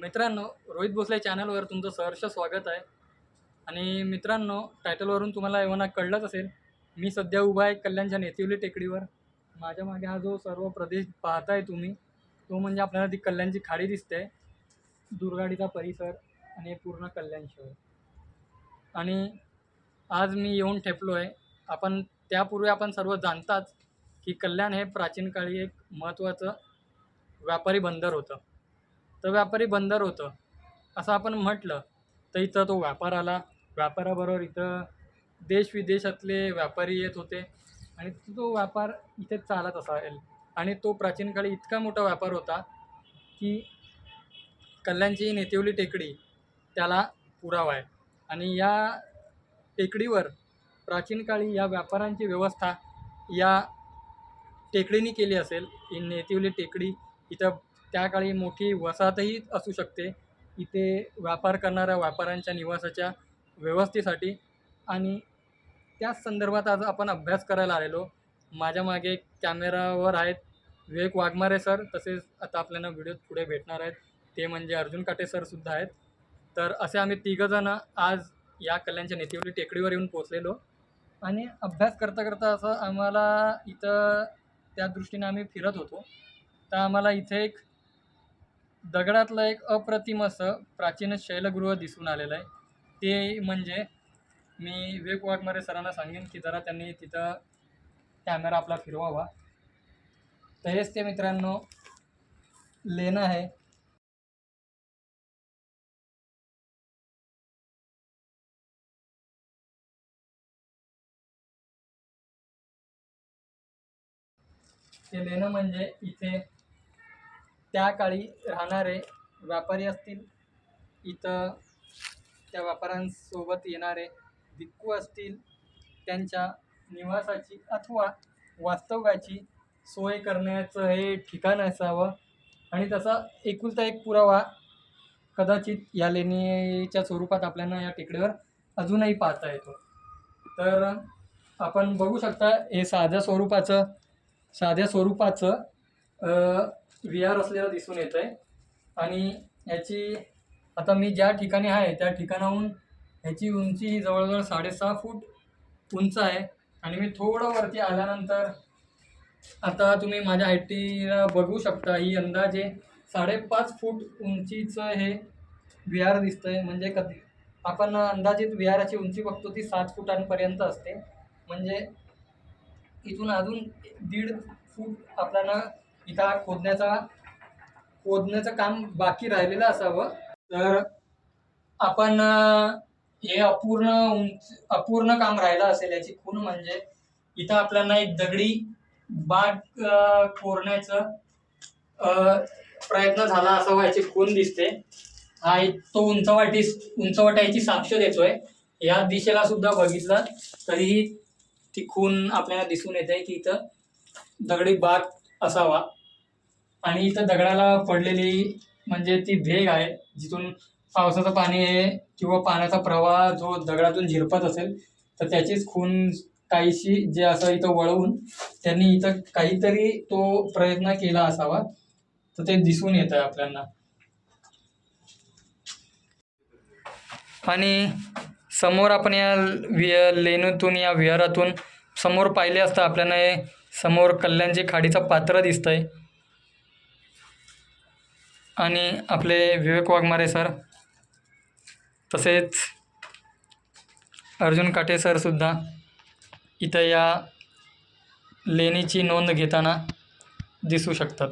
मित्रांनो रोहित भोसले चॅनलवर तुमचं सहर्ष स्वागत आहे. आणि मित्रांनो टायटलवरून तुम्हाला एवढा कळलंच असेल मी सध्या उभा आहे कल्याणच्या नेतिवली टेकडीवर. माझ्या मागे हा जो सर्व प्रदेश पाहताय तुम्ही तो म्हणजे आपल्याला ती कल्याणची खाडी दिसते दुर्गाडीचा परिसर आणि पूर्ण कल्याण शहर. आणि आज मी येऊन ठेपलो आहे आपण त्यापूर्वी आपण सर्व जाणताच की कल्याण हे प्राचीन काळी एक महत्त्वाचं व्यापारी बंदर होतं. तर व्यापारी बंदर होतं. असं आपण म्हटलं तर इथं तो व्यापार आला. व्यापाराबरोबर इथं देश विदेशातले व्यापारी येत होते. आणि तो व्यापार इथे चालत असेल आणि तो प्राचीन काळी इतका मोठा व्यापार होता की कल्याणची नेतिवली टेकडी त्याला पुरावा आहे. आणि या टेकडीवर प्राचीन काळी या व्यापारांची व्यवस्था या टेकडीने केली असेल. ही नेतिवली टेकडी इथं त्या काळी मोठी वसाहतही असू शकते. इथे व्यापार करणाऱ्या व्यापाऱ्यांच्या निवासाच्या व्यवस्थेसाठी आणि त्याच संदर्भात आज आपण अभ्यास करायला आलेलो. माझ्या मागे कॅमेरावर आहेत विवेक वाघमारे सर. तसेच आता आपल्याला व्हिडिओत पुढे भेटणार आहेत. ते म्हणजे अर्जुन काटे सरसुद्धा आहेत. तर असे आम्ही तिघंजणं आज या कल्याणच्या नेतिवली टेकडीवर येऊन पोचलेलो आणि अभ्यास करता करता असं आम्हाला इथं त्या दृष्टीने आम्ही फिरत होतो. तर आम्हाला इथे एक दगडातलं एक अप्रतिम असं प्राचीन शैलगृह दिसून आलेलं आहे. ते म्हणजे मी विवेक वाघमारे सरांना सांगेन की जरा त्यांनी तिथं कॅमेरा आपला फिरवावा. तर हेच ते मित्रांनो लेणं आहे. ते लेणं म्हणजे इथे त्या काळी राहणारे व्यापारी असतील इथं त्या व्यापाऱ्यांसोबत येणारे भिक्खू असतील त्यांच्या निवासाची अथवा वास्तव्याची सोय करण्याचं हे ठिकाण असावं. आणि तसा एकुलता एक पुरावा कदाचित या लेणीच्या स्वरूपात आपल्याला या टेकडीवर अजूनही पाहता येतो. तर आपण बघू शकता हे साध्या स्वरूपाचं साध्या स्वरूपाचं विहार असलेलं दिसून येतं आहे आणि याची आता मी ज्या ठिकाणी आहे त्या ठिकाणाहून ह्याची उंची ही जवळजवळ साडेसहा फूट उंच आहे. आणि मी थोडं वरती आल्यानंतर आता तुम्ही माझ्या हायटीला बघू शकता ही अंदाजे साडेपाच फूट उंचीचं हे विहार आहे म्हणजे कधी आपण अंदाजित विहाराची उंची बघतो ती सात फुटांपर्यंत असते. म्हणजे इथून अजून दीड फूट आपल्याला इथं खोदण्याचा खोदण्याचं काम बाकी राहिलेलं असावं. तर आपण हे अपूर्ण उंच अपूर्ण काम राहिलं असेल याची खूण म्हणजे इथं आपल्याला एक दगडी बाग कोरण्याचं प्रयत्न झाला असावा याची खूण दिसते. हा तो उंचवाटी उंचवाटा याची साक्ष देतोय. या दिशेला सुद्धा बघितलं तरीही ती खून आपल्याला दिसून येते की इथं दगडी बाग असावा. आणि इथं दगडाला पडलेली म्हणजे ती भेग आहे जिथून पावसाचं पाणी आहे किंवा पाण्याचा प्रवाह जो दगडातून झिरपत असेल तर त्याचीच खून काहीशी जे असं इथं वळवून त्यांनी इथं काहीतरी तो प्रयत्न केला असावा तर ते दिसून येतं आहे आपल्याला. आणि समोर आपण या विह लेणीतून या विहारातून समोर पाहिले असता आपल्याला समोर कल्याणची खाडीचं पात्र दिसतंय. आणि आपले विवेक वाघमारे सर. तसेच अर्जुन काटे सरसुद्धा इथं या लेणीची नोंद घेताना दिसू शकतात.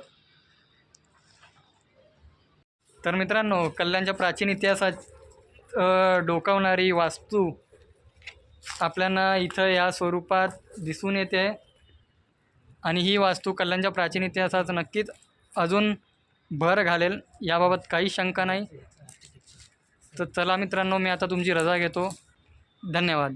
तर मित्रांनो कल्याणच्या प्राचीन इतिहासात डोकावणारी वास्तू आपल्याला इथं या स्वरूपात दिसून येते. आणि ही वास्तू कल्याणच्या प्राचीन इतिहासात नक्कीच अजून भर घालेल याबाबत काही शंका नाही. तर चला मित्रांनो मी आता तुमची रजा घेतो. धन्यवाद.